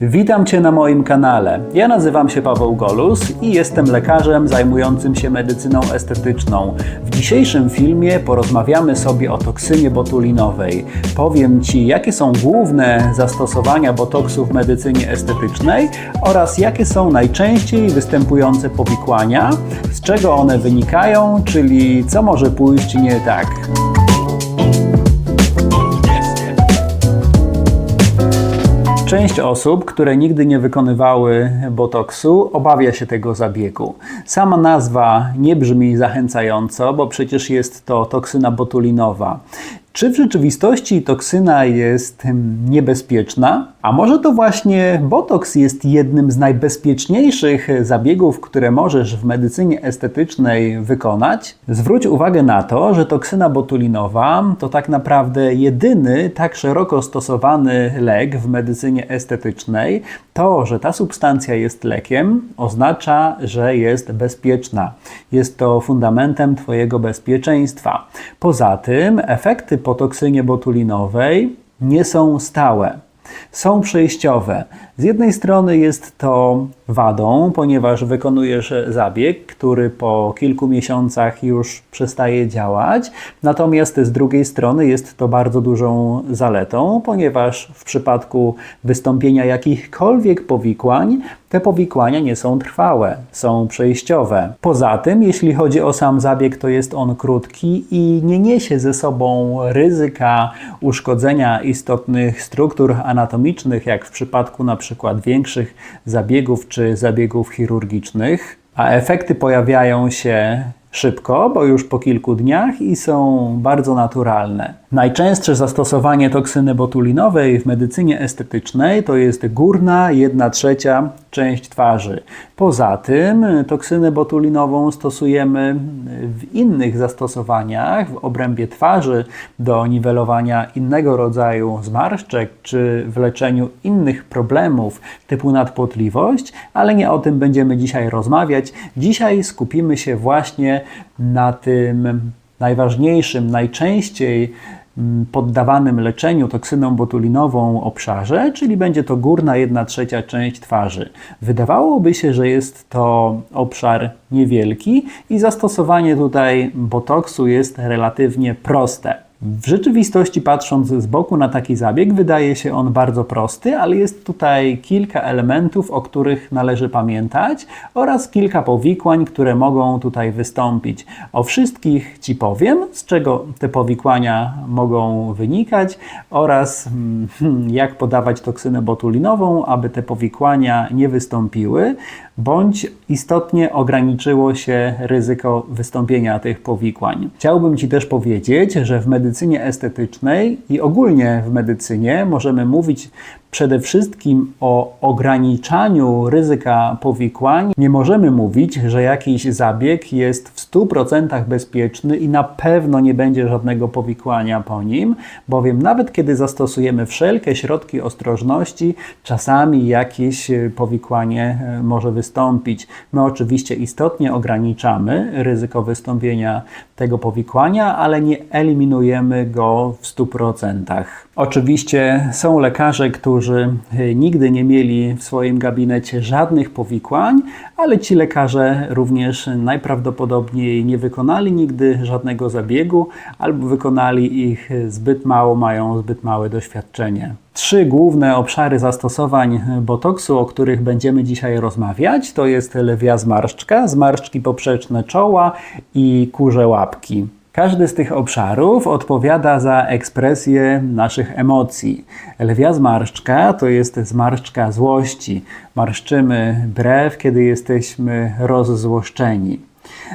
Witam Cię na moim kanale. Ja nazywam się Paweł Golus i jestem lekarzem zajmującym się medycyną estetyczną. W dzisiejszym filmie porozmawiamy sobie o toksynie botulinowej. Powiem Ci, jakie są główne zastosowania botoksu w medycynie estetycznej oraz jakie są najczęściej występujące powikłania, z czego one wynikają, czyli co może pójść nie tak. Część osób, które nigdy nie wykonywały botoksu, obawia się tego zabiegu. Sama nazwa nie brzmi zachęcająco, bo przecież jest to toksyna botulinowa. Czy w rzeczywistości toksyna jest niebezpieczna? A może to właśnie botoks jest jednym z najbezpieczniejszych zabiegów, które możesz w medycynie estetycznej wykonać? Zwróć uwagę na to, że toksyna botulinowa to tak naprawdę jedyny tak szeroko stosowany lek w medycynie estetycznej. To, że ta substancja jest lekiem, oznacza, że jest bezpieczna. Jest to fundamentem Twojego bezpieczeństwa. Poza tym, efekty po toksynie botulinowej nie są stałe. Są przejściowe. Z jednej strony jest to wadą, ponieważ wykonujesz zabieg, który po kilku miesiącach już przestaje działać, natomiast z drugiej strony jest to bardzo dużą zaletą, ponieważ w przypadku wystąpienia jakichkolwiek powikłań, te powikłania nie są trwałe, są przejściowe. Poza tym, jeśli chodzi o sam zabieg, to jest on krótki i nie niesie ze sobą ryzyka uszkodzenia istotnych struktur anatomicznych, jak w przypadku na przykład większych zabiegów czy zabiegów chirurgicznych, a efekty pojawiają się szybko, bo już po kilku dniach i są bardzo naturalne. Najczęstsze zastosowanie toksyny botulinowej w medycynie estetycznej to jest górna 1 trzecia część twarzy. Poza tym toksynę botulinową stosujemy w innych zastosowaniach w obrębie twarzy do niwelowania innego rodzaju zmarszczek czy w leczeniu innych problemów typu nadpłotliwość, ale nie o tym będziemy dzisiaj rozmawiać. Dzisiaj skupimy się właśnie na tym najważniejszym, najczęściej poddawanym leczeniu toksyną botulinową obszarze, czyli będzie to górna 1 trzecia część twarzy. Wydawałoby się, że jest to obszar niewielki i zastosowanie tutaj botoksu jest relatywnie proste. W rzeczywistości, patrząc z boku na taki zabieg, wydaje się on bardzo prosty, ale jest tutaj kilka elementów, o których należy pamiętać oraz kilka powikłań, które mogą tutaj wystąpić. O wszystkich Ci powiem, z czego te powikłania mogą wynikać oraz hmm, jak podawać toksynę botulinową, aby te powikłania nie wystąpiły, bądź istotnie ograniczyło się ryzyko wystąpienia tych powikłań. Chciałbym Ci też powiedzieć, że w medycynie estetycznej i ogólnie w medycynie możemy mówić przede wszystkim o ograniczaniu ryzyka powikłań. Nie możemy mówić, że jakiś zabieg jest w 100% bezpieczny i na pewno nie będzie żadnego powikłania po nim, bowiem nawet kiedy zastosujemy wszelkie środki ostrożności, czasami jakieś powikłanie e, może wystąpić. My oczywiście istotnie ograniczamy ryzyko wystąpienia tego powikłania, ale nie eliminujemy go w 100%. Oczywiście są lekarze, którzy e, nigdy nie mieli w swoim gabinecie żadnych powikłań, ale ci lekarze również najprawdopodobniej nie wykonali nigdy żadnego zabiegu albo wykonali ich zbyt mało, mają zbyt małe doświadczenie. Trzy główne obszary zastosowań botoksu, o których będziemy dzisiaj rozmawiać, to jest lwia zmarszczka, zmarszczki poprzeczne czoła i kurze łapki. Każdy z tych obszarów odpowiada za ekspresję naszych emocji. Lwia zmarszczka to jest zmarszczka złości. Marszczymy brew, kiedy jesteśmy rozzłoszczeni.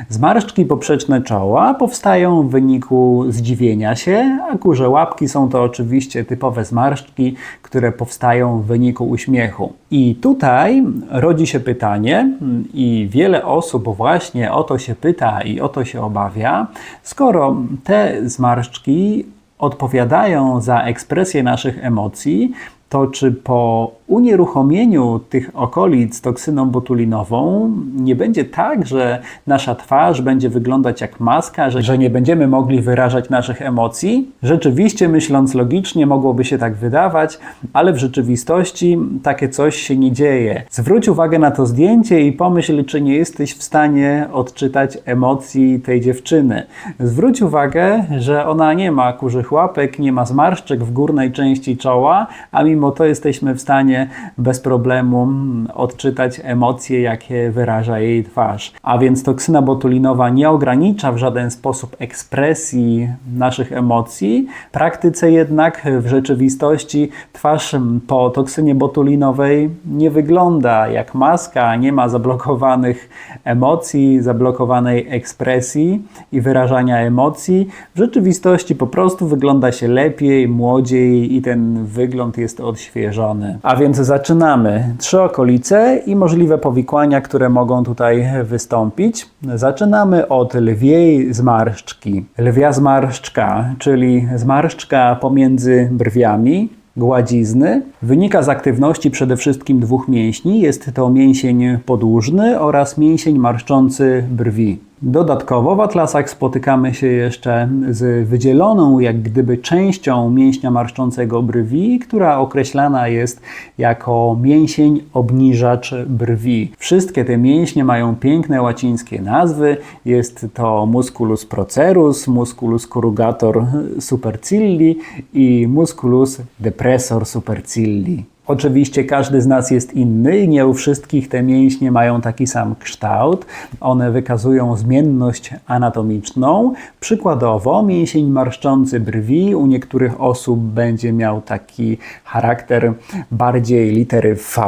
Zmarszczki poprzeczne czoła powstają w wyniku zdziwienia się, a kurze łapki są to oczywiście typowe zmarszczki, które powstają w wyniku uśmiechu. I tutaj rodzi się pytanie, i wiele osób właśnie o to się pyta i o to się obawia, skoro te zmarszczki odpowiadają za ekspresję naszych emocji, to czy po unieruchomieniu tych okolic toksyną botulinową nie będzie tak, że nasza twarz będzie wyglądać jak maska, że, że nie będziemy mogli wyrażać naszych emocji. Rzeczywiście, myśląc logicznie, mogłoby się tak wydawać, ale w rzeczywistości takie coś się nie dzieje. Zwróć uwagę na to zdjęcie i pomyśl, czy nie jesteś w stanie odczytać emocji tej dziewczyny. Zwróć uwagę, że ona nie ma kurzych łapek, nie ma zmarszczek w górnej części czoła, a mimo to jesteśmy w stanie bez problemu odczytać emocje, jakie wyraża jej twarz. A więc toksyna botulinowa nie ogranicza w żaden sposób ekspresji naszych emocji. W praktyce jednak w rzeczywistości twarz po toksynie botulinowej nie wygląda jak maska, nie ma zablokowanych emocji, zablokowanej ekspresji i wyrażania emocji. W rzeczywistości po prostu wygląda się lepiej, młodziej i ten wygląd jest odświeżony. A więc zaczynamy. Trzy okolice i możliwe powikłania, które mogą tutaj wystąpić. Zaczynamy od lwiej zmarszczki. Lwia zmarszczka, czyli zmarszczka pomiędzy brwiami, gładzizny. Wynika z aktywności przede wszystkim dwóch mięśni. Jest to mięsień podłużny oraz mięsień marszczący brwi. Dodatkowo w atlasach spotykamy się jeszcze z wydzieloną, jak gdyby częścią mięśnia marszczącego brwi, która określana jest jako mięsień obniżacz brwi. Wszystkie te mięśnie mają piękne łacińskie nazwy. Jest to musculus procerus, musculus corrugator supercilli i musculus depressor supercilli. Oczywiście każdy z nas jest inny i nie u wszystkich te mięśnie mają taki sam kształt. One wykazują zmienność anatomiczną. Przykładowo mięsień marszczący brwi u niektórych osób będzie miał taki charakter bardziej litery V,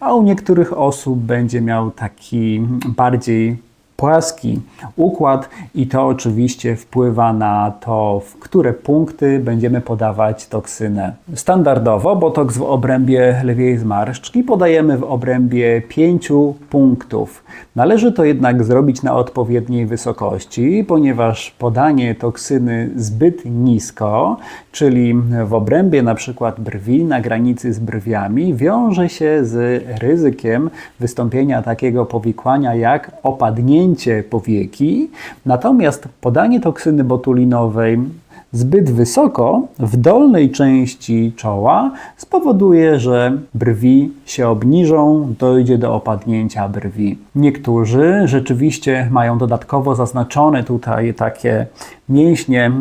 a u niektórych osób będzie miał taki bardziej płaski układ i to oczywiście wpływa na to, w które punkty będziemy podawać toksynę. Standardowo botoks w obrębie lewiej zmarszczki podajemy w obrębie 5 punktów. Należy to jednak zrobić na odpowiedniej wysokości, ponieważ podanie toksyny zbyt nisko, czyli w obrębie przykład brwi, na granicy z brwiami, wiąże się z ryzykiem wystąpienia takiego powikłania jak opadnięcie powieki, natomiast podanie toksyny botulinowej zbyt wysoko w dolnej części czoła spowoduje, że brwi się obniżą, dojdzie do opadnięcia brwi. Niektórzy rzeczywiście mają dodatkowo zaznaczone tutaj takie mięśnie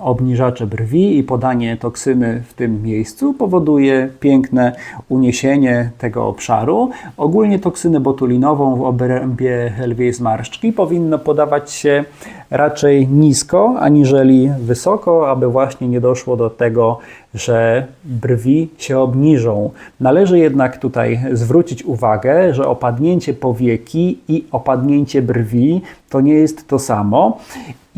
obniżacze brwi i podanie toksyny w tym miejscu powoduje piękne uniesienie tego obszaru. Ogólnie toksynę botulinową w obrębie lwiej zmarszczki powinno podawać się raczej nisko, aniżeli wysoko, aby właśnie nie doszło do tego, że brwi się obniżą. Należy jednak tutaj zwrócić uwagę, że opadnięcie powieki i opadnięcie brwi to nie jest to samo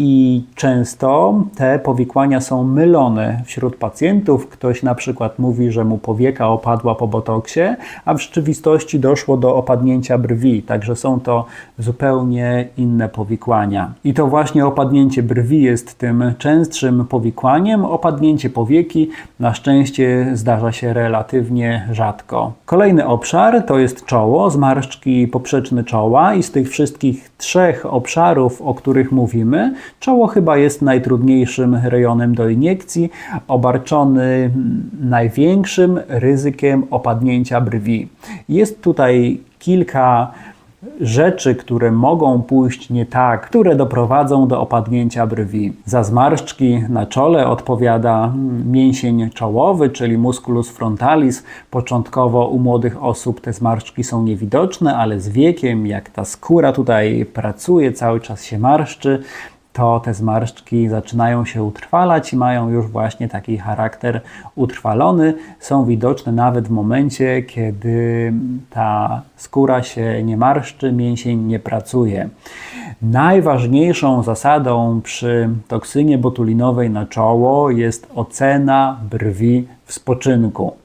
i często te powikłania są mylone wśród pacjentów. Ktoś na przykład mówi, że mu powieka opadła po botoksie, a w rzeczywistości doszło do opadnięcia brwi, także są to zupełnie inne powikłania. I to właśnie opadnięcie brwi jest tym częstszym powikłaniem. Opadnięcie powieki na szczęście zdarza się relatywnie rzadko. Kolejny obszar to jest czoło, zmarszczki poprzeczne czoła i z tych wszystkich trzech obszarów, o których mówimy, Czoło chyba jest najtrudniejszym rejonem do iniekcji, obarczony największym ryzykiem opadnięcia brwi. Jest tutaj kilka rzeczy, które mogą pójść nie tak, które doprowadzą do opadnięcia brwi. Za zmarszczki na czole odpowiada mięsień czołowy, czyli musculus frontalis. Początkowo u młodych osób te zmarszczki są niewidoczne, ale z wiekiem, jak ta skóra tutaj pracuje, cały czas się marszczy, to te zmarszczki zaczynają się utrwalać i mają już właśnie taki charakter utrwalony. Są widoczne nawet w momencie, kiedy ta skóra się nie marszczy, mięsień nie pracuje. Najważniejszą zasadą przy toksynie botulinowej na czoło jest ocena brwi w spoczynku.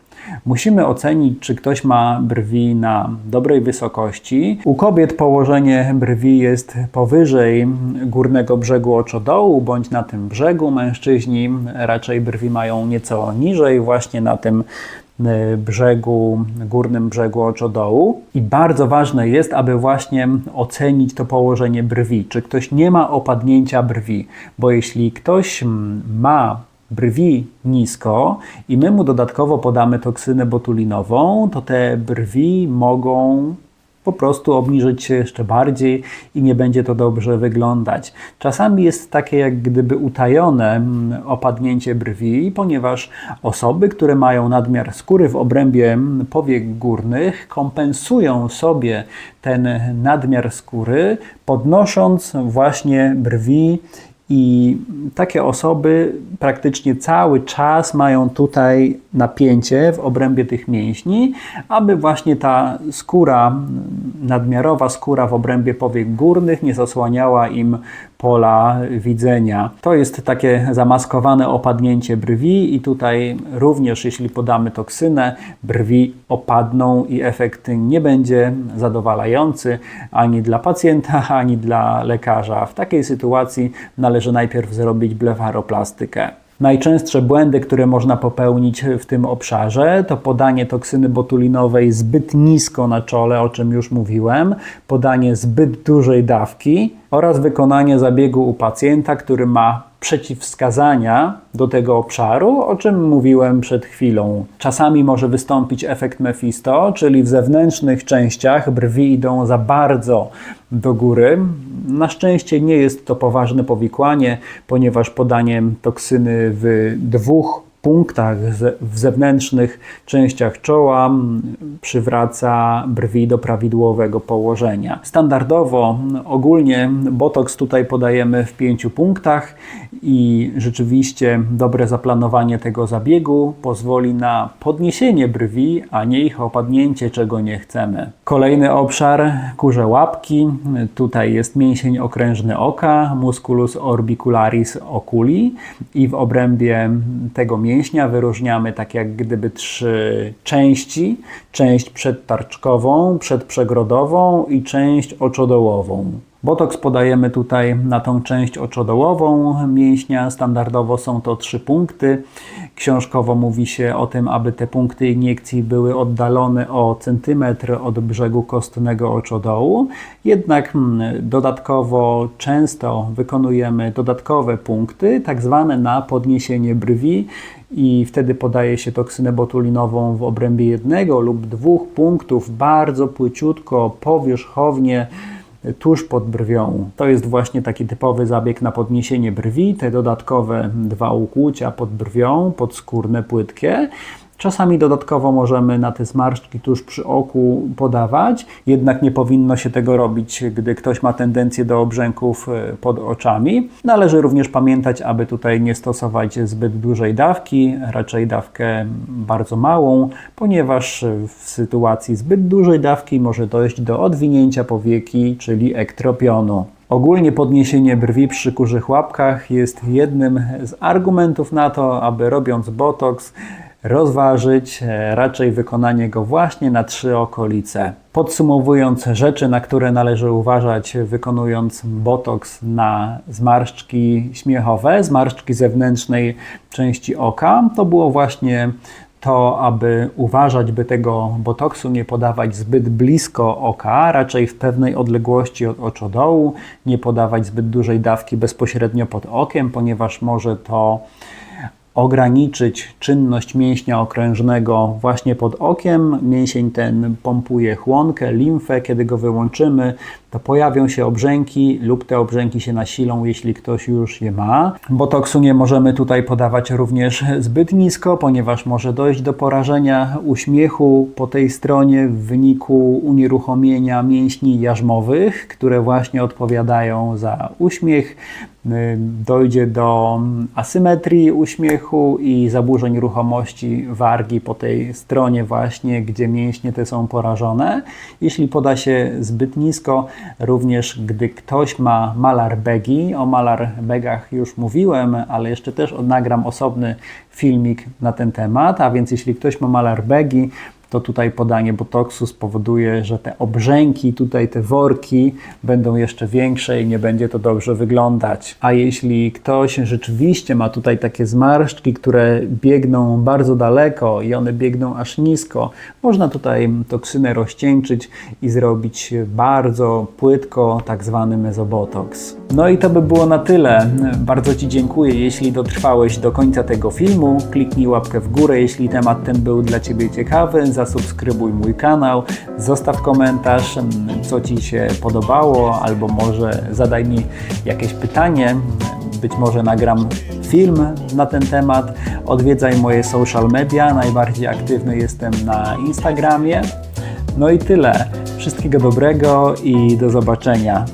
Musimy ocenić, czy ktoś ma brwi na dobrej wysokości. U kobiet położenie brwi jest powyżej górnego brzegu oczodołu bądź na tym brzegu. Mężczyźni raczej brwi mają nieco niżej, właśnie na tym y, brzegu, górnym brzegu oczodołu. I bardzo ważne jest, aby właśnie ocenić to położenie brwi, czy ktoś nie ma opadnięcia brwi, bo jeśli ktoś ma brwi nisko i my mu dodatkowo podamy toksynę botulinową, to te brwi mogą po prostu obniżyć się jeszcze bardziej i nie będzie to dobrze wyglądać. Czasami jest takie jak gdyby utajone mm, opadnięcie brwi, ponieważ osoby, które mają nadmiar skóry w obrębie mm, powiek górnych, kompensują sobie ten nadmiar skóry, podnosząc właśnie brwi i takie osoby praktycznie cały czas mają tutaj napięcie w obrębie tych mięśni, aby właśnie ta skóra, nadmiarowa skóra w obrębie powiek górnych nie zasłaniała im pola widzenia. To jest takie zamaskowane opadnięcie brwi i tutaj również jeśli podamy toksynę, brwi opadną i efekt nie będzie zadowalający ani dla pacjenta, ani dla lekarza. W takiej sytuacji należy najpierw zrobić blefaroplastykę. Najczęstsze błędy, które można popełnić w tym obszarze, to podanie toksyny botulinowej zbyt nisko na czole, o czym już mówiłem, podanie zbyt dużej dawki oraz wykonanie zabiegu u pacjenta, który ma przeciwwskazania do tego obszaru, o czym mówiłem przed chwilą. Czasami może wystąpić efekt Mephisto, czyli w zewnętrznych częściach brwi idą za bardzo do góry. Na szczęście nie jest to poważne powikłanie, ponieważ podaniem toksyny w dwóch punktach w zewnętrznych częściach czoła przywraca brwi do prawidłowego położenia. Standardowo ogólnie botoks tutaj podajemy w pięciu punktach i rzeczywiście dobre zaplanowanie tego zabiegu pozwoli na podniesienie brwi, a nie ich opadnięcie, czego nie chcemy. Kolejny obszar kurze łapki. Tutaj jest mięsień okrężny oka, musculus orbicularis oculi i w obrębie tego mięśnia wyróżniamy tak jak gdyby trzy części. Część przedtarczkową, przedprzegrodową i część oczodołową. Botoks podajemy tutaj na tą część oczodołową mięśnia. Standardowo są to trzy punkty. Książkowo mówi się o tym, aby te punkty iniekcji były oddalone o centymetr od brzegu kostnego oczodołu. Jednak hmm, dodatkowo często wykonujemy dodatkowe punkty, tak zwane na podniesienie brwi i wtedy podaje się toksynę botulinową w obrębie jednego lub dwóch punktów bardzo płyciutko, powierzchownie tuż pod brwią. To jest właśnie taki typowy zabieg na podniesienie brwi, te dodatkowe dwa ukłucia pod brwią, podskórne, płytkie. Czasami dodatkowo możemy na te zmarszczki tuż przy oku podawać, jednak nie powinno się tego robić, gdy ktoś ma tendencję do obrzęków e, pod oczami. Należy również pamiętać, aby tutaj nie stosować zbyt dużej dawki, raczej dawkę bardzo małą, ponieważ w sytuacji zbyt dużej dawki może dojść do odwinięcia powieki, czyli ektropionu. Ogólnie podniesienie brwi przy kurzych łapkach jest jednym z argumentów na to, aby robiąc botoks, rozważyć e, raczej wykonanie go właśnie na trzy okolice. Podsumowując rzeczy, na które należy uważać wykonując botoks na zmarszczki śmiechowe, zmarszczki zewnętrznej części oka, to było właśnie to, aby uważać, by tego botoksu nie podawać zbyt blisko oka, raczej w pewnej odległości od oczodołu, nie podawać zbyt dużej dawki bezpośrednio pod okiem, ponieważ może to ograniczyć czynność mięśnia okrężnego właśnie pod okiem. Mięsień ten pompuje chłonkę, limfę. Kiedy go wyłączymy, to pojawią się obrzęki lub te obrzęki się nasilą, jeśli ktoś już je ma. Botoksu nie możemy tutaj podawać również zbyt nisko, ponieważ może dojść do porażenia uśmiechu po tej stronie w wyniku unieruchomienia mięśni jarzmowych, które właśnie odpowiadają za uśmiech. Dojdzie do asymetrii uśmiechu i zaburzeń ruchomości wargi po tej stronie właśnie, gdzie mięśnie te są porażone. Jeśli poda się zbyt nisko, Również gdy ktoś ma malar begi, o malar begach już mówiłem, ale jeszcze też nagram osobny filmik na ten temat, a więc jeśli ktoś ma malar begi, to tutaj podanie botoksu spowoduje, że te obrzęki, tutaj te worki będą jeszcze większe i nie będzie to dobrze wyglądać. A jeśli ktoś rzeczywiście ma tutaj takie zmarszczki, które biegną bardzo daleko i one biegną aż nisko, można tutaj toksynę rozcieńczyć i zrobić bardzo płytko tak zwany mezobotoks. No i to by było na tyle. Bardzo Ci dziękuję, jeśli dotrwałeś do końca tego filmu. Kliknij łapkę w górę, jeśli temat ten był dla Ciebie ciekawy. Zasubskrybuj mój kanał, zostaw komentarz, mm, co Ci się podobało, albo może zadaj mi jakieś pytanie. Być może nagram film na ten temat. Odwiedzaj moje social media. Najbardziej aktywny jestem na Instagramie. No i tyle. Wszystkiego dobrego i do zobaczenia.